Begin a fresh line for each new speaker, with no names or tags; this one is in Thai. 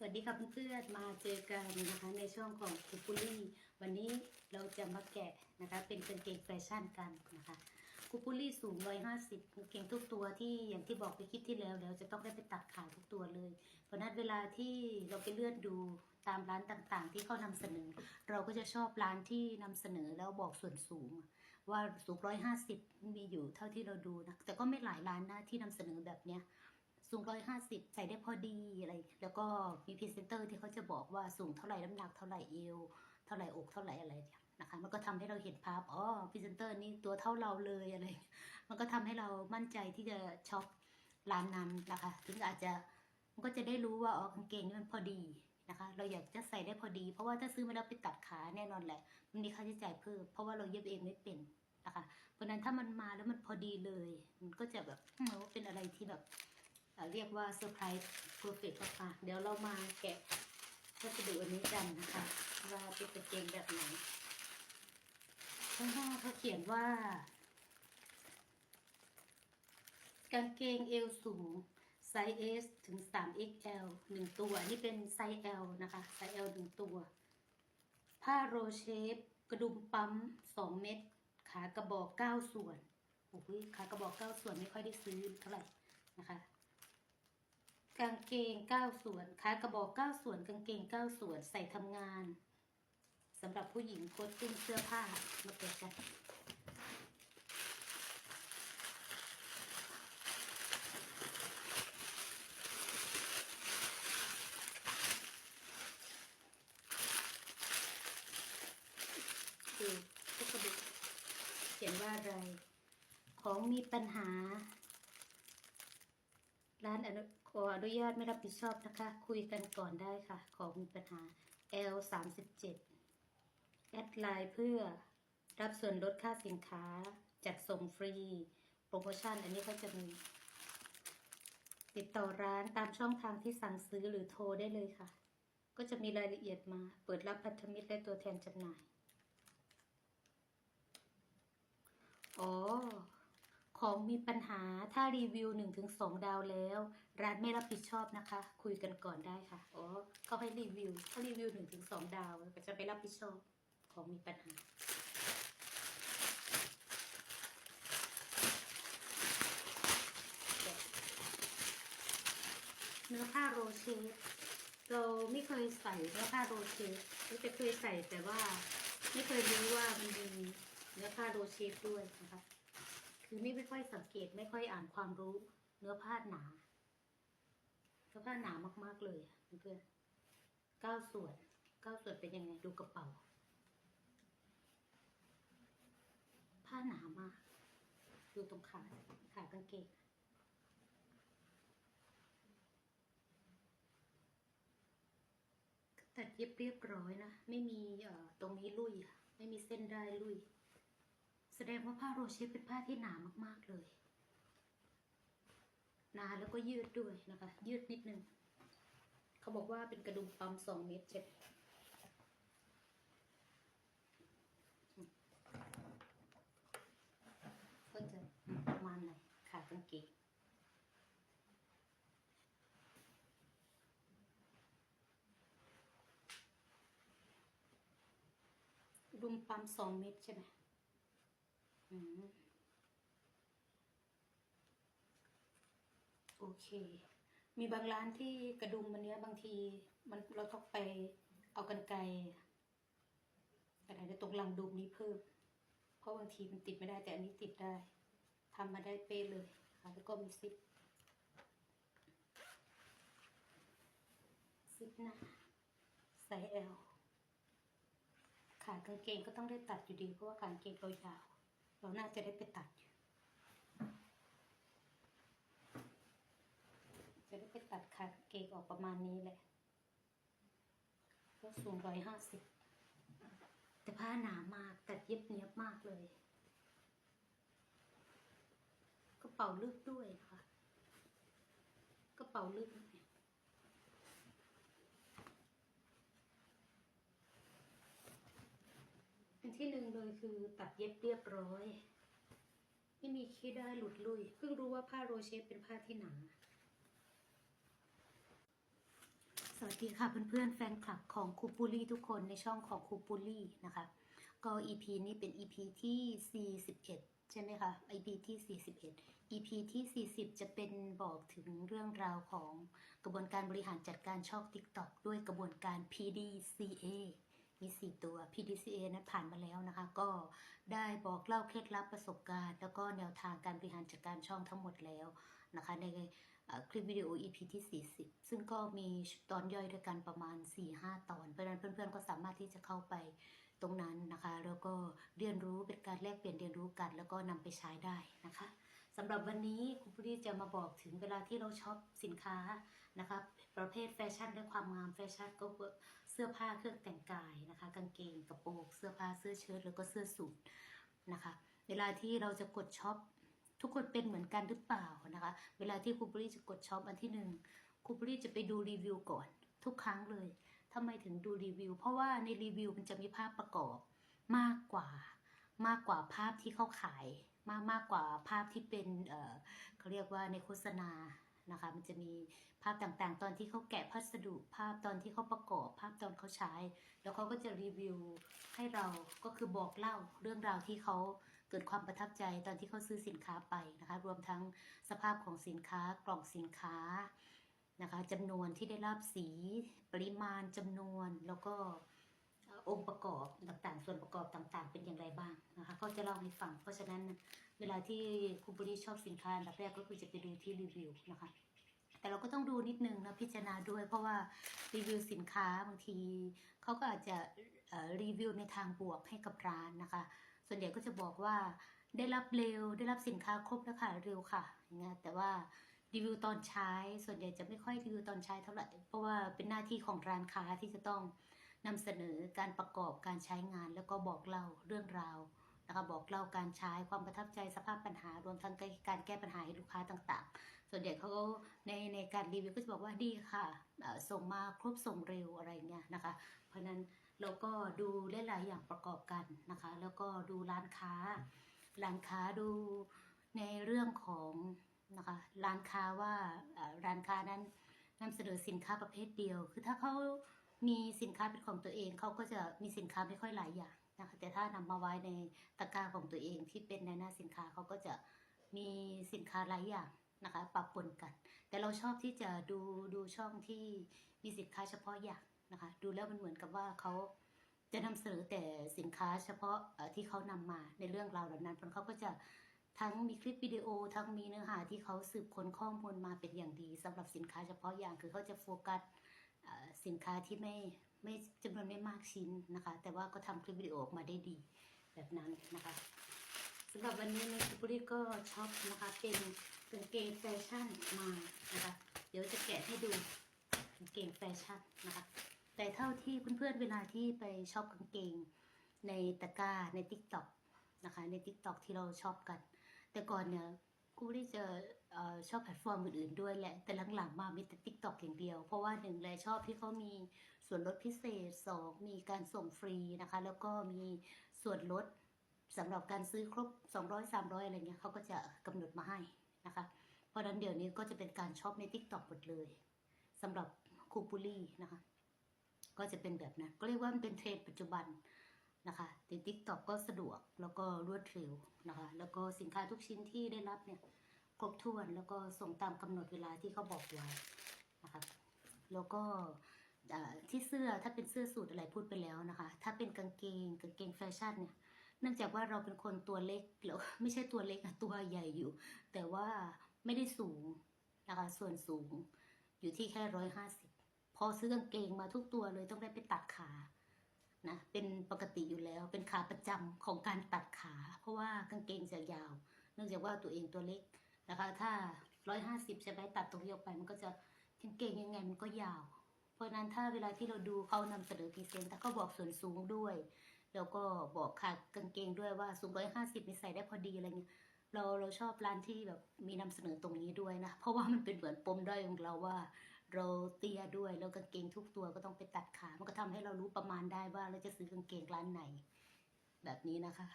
สวัสดีค่ะเพื่อนๆมาเจอกันนะคะในช่องของคุปุลี่วันนี้เราจะมาแกะนะคะเป็นกางเกงแฟชั่นกันนะคะคุปุลี่สูง150กางเกงทุกตัวที่อย่างที่บอกไปคลิปที่แล้วแล้วจะต้องได้ไปตัดขายทุกตัวเลย เพราะนั้นเวลาที่เราไปเลื่อนดูตามร้านต่างๆ ที่เขานำเสนอ เราก็จะชอบร้านที่นำเสนอแล้วบอกส่วนสูง ว่าสูง150มีอยู่เท่าที่เราดูนะแต่ก็ไม่หลายร้านนะที่นำเสนอแบบเนี้ย สูงร้อยห้าสิบใส่ได้พอดีอะไร แล้วก็มีพรีเซนเตอร์ที่เขาจะบอกว่าสูงเท่าไหร่น้ำหนักเท่าไหร่เอวเท่าไหร่อกเท่าไหร่อะไรเนี่ยนะคะ มันก็ทำให้เราเห็นภาพอ๋อพรีเซนเตอร์นี่ตัวเท่าเราเลยอะไร มันก็ทำให้เรามั่นใจที่จะช็อปร้านนั้นนะคะถึงอาจจะมันก็จะได้รู้ว่าอ๋อกางเกงนี่มันพอดีนะคะ เราอยากจะใส่ได้พอดี เพราะว่าถ้าซื้อมาแล้วไปตัดขาแน่นอนแหละ มันมีค่าใช้จ่ายเพิ่มเพราะว่าเราเย็บเองไม่เป็นนะคะเพราะนั้นถ้ามันมาแล้วมันพอดีเลย มันก็จะแบบเป็นอะไรที่แบบ เรียกว่าเซอร์ไพรส์เพอร์เฟกต์มากๆเดี๋ยวเรามาแกะวัสดุอันนี้กันนะคะว่าเป็นกางเกงแบบไหนข้างหน้าเขาเขียนว่า กางเกงเอวสูงไซส์ S ถึง 3XL หนึ่งตัวอันนี้เป็นไซส์ L นะคะ ไซส์ L หนึ่งตัว ผ้าโรเชฟ กระดุมปั๊ม 2 เม็ด ขากระบอก 9 ส่วน โอ้ยขากระบอก 9 ส่วนไม่ค่อยได้ซื้อเท่าไหร่นะคะ กางเกง9ส่วนขากระบอก9ส่วนกางเกง9ส่วนใส่ทำงานสำหรับผู้หญิงโคตติ้งเสื้อผ้ามาเปิดกันคือทุกกระบุกเขียนว่าอะไร ของมีปัญหา ร้านอนุ ออนุญาตไม่รับผิดชอบนะคะ คุยกันก่อนได้ค่ะ ของมีปัญหา L 3 7แอดไลน์เพื่อรับส่วนลดค่าสินค้า จัดส่งฟรี โปรโมชั่น อันนี้เขาจะมี ติดต่อร้านตามช่องทางที่สั่งซื้อหรือโทรได้เลยค่ะ ก็จะมีรายละเอียดมา เปิดรับพันธมิตรและตัวแทนจำหน่าย อ๋อ ของมีปัญหาถ้ารีวิวหนึ่งถึงสองดาวแล้ว ร้านไม่รับผิดชอบนะคะ คุยกันก่อนได้ค่ะอ๋อเขาให้รีวิว ถ้ารีวิวหนึ่งถึงสองดาวก็จะไปรับผิดชอบของมีปัญหาเนื้อผ้าโรเชฟเราไม่เคยใส่เนื้อผ้าโรเชฟเราจะเคยใส่แต่ว่า ไม่เคยรู้ว่ามันมีเนื้อผ้าโรเชฟด้วยนะคะ คือนี่ไม่ค่อยสังเกตไม่ค่อยอ่านความรู้ เนื้อผ้าหนาเนื้อผ้าหนามาก ๆเลยเพื่อนเก้าส่วนเก้าส่วนเป็นยังไงดูกระเป๋า ผ้าหนามากดูตรงขาขากางเกงตัดเย็บเรียบร้อยนะ ไม่มีตรงนี้ลุย ไม่มีเส้นได้ลุย แสดงว่าผ้าโรเชฟเป็นผ้าที่หนามากๆเลย หนาแล้วก็ยืดด้วยนะคะ ยืดนิดนึง เขาบอกว่าเป็นกระดุมปั๊มสองเมตรใช่ไหมก็จะประมาณไหนขากางเกงรุมปั๊มสองเม็ดใช่ไหม โอเค มีบางร้านที่กระดุมมันเนี้ยบางทีมันเราต้องไปเอากันไกลอะไรในตรงหลังดุมนี้เพิ่ม เพราะบางทีมันติดไม่ได้แต่อันนี้ติดได้ทำมาได้เป๊ะเลยค่ะแล้วก็มีซิปซิปหน้าไซส์ L ขากางเกงก็ต้องได้ตัดอยู่ดีเพราะว่าขากางเกงเรายาว เราน่าจะได้ไปตัดอยู่จะได้ไปตัดขากางเกงออกประมาณนี้แหละ ก็สูงร้อยห้าสิบ แต่ผ้าหนามากตัดเย็บเนียบมากเลย กระเป๋าลึกด้วยนะคะกระเป๋าลึกเนี่ย อัน ที่หนึ่งเลยคือตัดเย็บเรียบร้อย ไม่มีขี้ได้หลุดลุย เพิ่งรู้ว่าผ้าโรเชฟเป็นผ้าที่หนาสวัสดีค่ะเพื่อนๆแฟนคลับของคูปูลี่ทุกคนในช่องของคูปูลี่นะคะ ก็ EP นี้เป็น EP ที่ 41 ใช่ไหมคะ EP ที่ 41 EP ที่ 40 จะเป็นบอกถึงเรื่องราวของกระบวนการบริหารจัดการช่อง TikTok ด้วยกระบวนการ PDCA มี 4 ตัว PDCA นั้นผ่านมาแล้วนะคะ ก็ได้บอกเล่าเคล็ดลับประสบการณ์ แล้วก็แนวทางการบริหารจัดการช่องทั้งหมดแล้วนะคะ ในคลิปวิดีโอ EP ที่ 40 ซึ่งก็มีตอนย่อยด้วยกันประมาณ 4-5 ตอน เพราะนั้นเพื่อนๆ ก็สามารถที่จะเข้าไปตรงนั้นนะคะ แล้วก็เรียนรู้เป็นการแลกเปลี่ยนเรียนรู้กัน แล้วก็นำไปใช้ได้นะคะสำหรับวันนี้คุณผู้ดีจะมาบอกถึงเวลาที่เราช็อปสินค้านะคะประเภทแฟชั่นและความงามแฟชั่นก็ สื้อผ้าเครื่องแต่งกายนะคะ กางเกงกระโปรงเสื้อผ้าเสื้อเชิ้ตแล้วก็เสื้อสูทนะคะ เวลาที่เราจะกดช็อปทุกคนเป็นเหมือนกันหรือเปล่านะคะ เวลาที่ครูบรี่จะกดช็อปอันที่หนึ่งครูบรี่จะไปดูรีวิวก่อน ทุกครั้งเลยทำไมถึงดูรีวิว เพราะว่าในรีวิวมันจะมีภาพประกอบมากกว่า มากกว่าภาพที่เขาขาย มากมากกว่าภาพที่เป็นเเขาเรียกว่าในโฆษณา นะคะ มันจะมีภาพต่างๆ ตอนที่เขาแกะพัสดุ ภาพตอนที่เขาประกอบ ภาพตอนเขาใช้ แล้วเขาก็จะรีวิวให้เราก็คือบอกเล่าเรื่องราวที่เขาเกิดความประทับใจตอนที่เขาซื้อสินค้าไปนะคะ รวมทั้งสภาพของสินค้ากล่องสินค้านะคะจำนวนที่ได้รับสีปริมาณจำนวนแล้วก็ องค์ประกอบต่างๆ ส่วนประกอบต่างๆ เป็นอย่างไรบ้างนะคะก็จะเล่าให้ฟัง เพราะฉะนั้นเวลาที่คุณบริชอบสินค้าอันดับแรกก็คือจะไปดูที่รีวิวนะคะแต่เราก็ต้องดูนิดนึงนะพิจารณาด้วย เพราะว่ารีวิวสินค้าบางทีเขาก็อาจจะรีวิวในทางบวกให้กับร้านนะคะ ส่วนใหญ่ก็จะบอกว่าได้รับเร็วได้รับสินค้าครบแล้วค่ะเร็วค่ะอย่างเงี้ยแต่ว่ารีวิวตอนใช้ส่วนใหญ่จะไม่ค่อยรีวิวตอนใช้เท่าไหร่เพราะว่าเป็นหน้าที่ของร้านค้าที่จะต้อง นำเสนอการประกอบการใช้งานแล้วก็บอกเล่าเรื่องราวนะคะบอกเล่าการใช้ความประทับใจสภาพปัญหารวมทั้งการแก้ปัญหาให้ลูกค้าต่างๆ ส่วนใหญ่เขาก็ในในการรีวิวก็จะบอกว่าดีค่ะส่งมาครบส่งเร็วอะไรเงี้ยนะคะ เพราะนั้นเราก็ดูหลายๆอย่างประกอบกันนะคะ แล้วก็ดูร้านค้า ร้านค้าดูในเรื่องของนะคะร้านค้าว่าร้านค้านั้นนำเสนอสินค้าประเภทเดียว คือถ้าเขา มีสินค้าเป็นของตัวเองเขาก็จะมีสินค้าไม่ค่อยหลายอย่างนะคะแต่ถ้านำมาไว้ในตะกร้าของตัวเองที่เป็นในหน้าสินค้าเขาก็จะมีสินค้าหลายอย่างนะคะปะปนกัน แต่เราชอบที่จะดูดูช่องที่มีสินค้าเฉพาะอย่างนะคะดูแล้วมันเหมือนกับว่าเขาจะนำเสนอแต่สินค้าเฉพาะที่เขานำมาในเรื่องราวเหล่านั้นเพราะเขาก็จะทั้งมีคลิปวิดีโอทั้งมีเนื้อหาที่เขาสืบค้นข้อมูลมาเป็นอย่างดีสำหรับสินค้าเฉพาะอย่างคือเขาจะโฟกัส สินค้าที่ไม่ไม่จำนวนไม่มากชิ้นนะคะ แต่ว่าก็ทำคลิปวิดีโอออกมาได้ดีแบบนั้นนะคะสำหรับวันนี้ในคุปรีก็ชอบนะคะเป็นกางเกงแฟชั่นมานะคะเดี๋ยวจะแกะให้ดูกางเกงแฟชั่นนะคะ แต่เท่าที่เพื่อนๆเวลาที่ไปชอบกางเกงในตะกร้าใน t ิ k t o k นะคะใน t ิ k t o k ที่เราชอบกัน แต่ก่อนเนี่ย กูไม่ได้เจอเอ่อชอบแพลตฟอร์มอื่นๆด้วยแหละ แต่หลังๆมามีแต่ t ิ k t o k อย่างเดียว เพราะว่าหนึ่งเลยชอบที่เขามีส่วนลดพิเศษสองมีการส่งฟรีนะคะ แล้วก็มีส่วนลดสำหรับการซื้อครบ 200 300 อะไรเงี้ยเขาก็จะกำหนดมาให้นะคะ เพราะนั้นเดี๋ยวนี้ก็จะเป็นการช็อปใน t ิ k t o k หมดเลยสำหรับคูปูลี่นะคะ ก็จะเป็นแบบนั้น ก็เรียกว่ามันเป็นเทรนด์ปัจจุบัน นะคะในทิกตอกก็สะดวกแล้วก็รวดเร็วนะคะ แล้วก็สินค้าทุกชิ้นที่ได้รับเนี่ยครบถ้วนแล้วก็ส่งตามกำหนดเวลาที่เขาบอกไว้นะคะแล้วก็ที่เสื้อถ้าเป็นเสื้อสูทอะไรพูดไปแล้วนะคะ ถ้าเป็นกางเกงกางเกงแฟชั่นเนี่ยเนื่องจากว่าเราเป็นคนตัวเล็กแล้วไม่ใช่ตัวเล็กอะตัวใหญ่อยู่ แต่ว่าไม่ได้สูงนะคะส่วนสูงอยู่ที่แค่ร้อยห้าสิบพอซื้อกางเกงมาทุกตัวเลยต้องได้ไปตัดขา นะเป็นปกติอยู่แล้วเป็นขาประจำของการตัดขา เพราะว่ากางเกงจะยาว เนื่องจากว่าตัวเองตัวเล็กนะคะ ถ้าร้อยห้าสิบใช่ไหมตัดตรงนี้ออกไปมันก็จะกางเกงยังไงมันก็ยาว เพราะฉะนั้นถ้าเวลาที่เราดูเขานำเสนอพรีเซนต์แต่เขาบอกส่วนสูงด้วย แล้วก็บอกขากางเกงด้วยว่าสูงร้อยห้าสิบนี่ใส่ได้พอดีอะไรเงี้ยเราเราชอบร้านที่แบบมีนำเสนอตรงนี้ด้วยนะ เพราะว่ามันเป็นเหมือนปมด้อยของเราว่า เราเตี้ยด้วยแล้วกางเกงทุกตัวก็ต้องไปตัดขา มันก็ทำให้เรารู้ประมาณได้ว่าเราจะซื้อกางเกงร้านไหน แบบนี้นะคะ